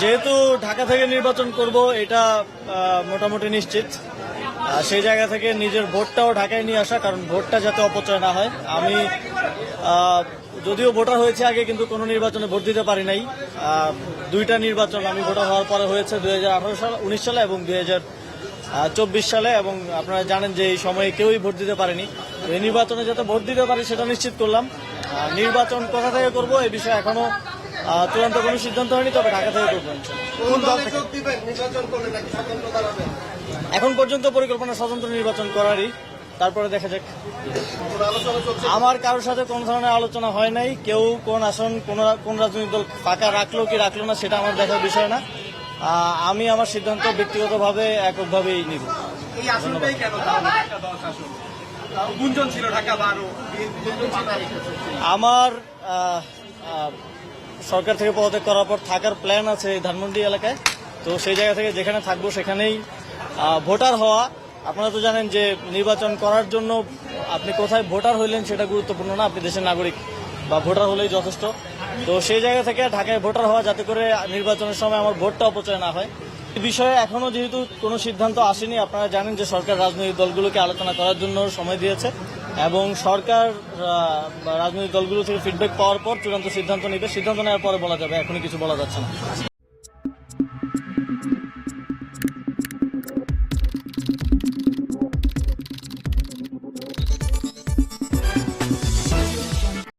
যেহেতু ঢাকা থেকে নির্বাচন করব এটা মোটামুটি নিশ্চিত। সেই জায়গা থেকে নিজের ভোটটাও ঢাকায় নিয়ে আসা কারণ ভোটটা যাতে অপচয় না হয়। আমি যদিও ভোটার হয়েছে আগে কিন্তু কোনো নির্বাচনে ভোট দিতে পারি নাই। দুইটা নির্বাচন আমি ভোটার হওয়ার পরে হয়েছে দুই হাজার আঠারো সাল উনিশ সালে এবং দুই চব্বিশ সালে এবং আপনারা জানেন যে এই সময়ে কেউই ভোট দিতে পারেনি। এই নির্বাচনে যাতে ভোট দিতে পারি সেটা নিশ্চিত করলাম। নির্বাচন কোথা থেকে করব এই বিষয়ে এখনও আহ, চূড়ান্ত কোনো সিদ্ধান্ত হয়নি তবে ঢাকা থেকে করব এখন পর্যন্ত পরিকল্পনা স্বতন্ত্র নির্বাচন করারই তারপরে দেখা যাক। আমার কারোর সাথে কোনো ধরনের আলোচনা হয় নাই কেউ কোন আসন কোন কোন রাজনৈতিক দল ফাঁকা রাখল কি রাখল না সেটা আমার দেখার বিষয় না। আমি আমার সিদ্ধান্ত ব্যক্তিগতভাবে এককভাবেই নিব। আমার সরকার থেকে পদত্যাগ করার পর থাকার প্ল্যান আছে ধানমন্ডি এলাকায়। তো সেই জায়গা থেকে যেখানে থাকব সেখানেই ভোটার হওয়া। আপনারা তো জানেন যে নির্বাচন করার জন্য আপনি কোথায় ভোটার হইলেন সেটা গুরুত্বপূর্ণ না, আপনি দেশের নাগরিক বা ভোটার হলেই যথেষ্ট। তো সেই জায়গা থেকে ঢাকায় ভোটার হওয়া যাতে করে নির্বাচনের সময় আমার ভোটটা অপচয় না হয়। এই বিষয়ে এখনও যেহেতু কোনো সিদ্ধান্ত আসেনি, আপনারা জানেন যে সরকার রাজনৈতিক দলগুলোকে আলোচনা করার জন্য সময় দিয়েছে। এবং সরকার রাজনৈতিক দলগুলো থেকে ফিডব্যাক পাওয়ার পর চূড়ান্ত সিদ্ধান্ত নেবে। সিদ্ধান্ত নেওয়ার পরে বলা যাবে, এখনই কিছু বলা যাচ্ছে না।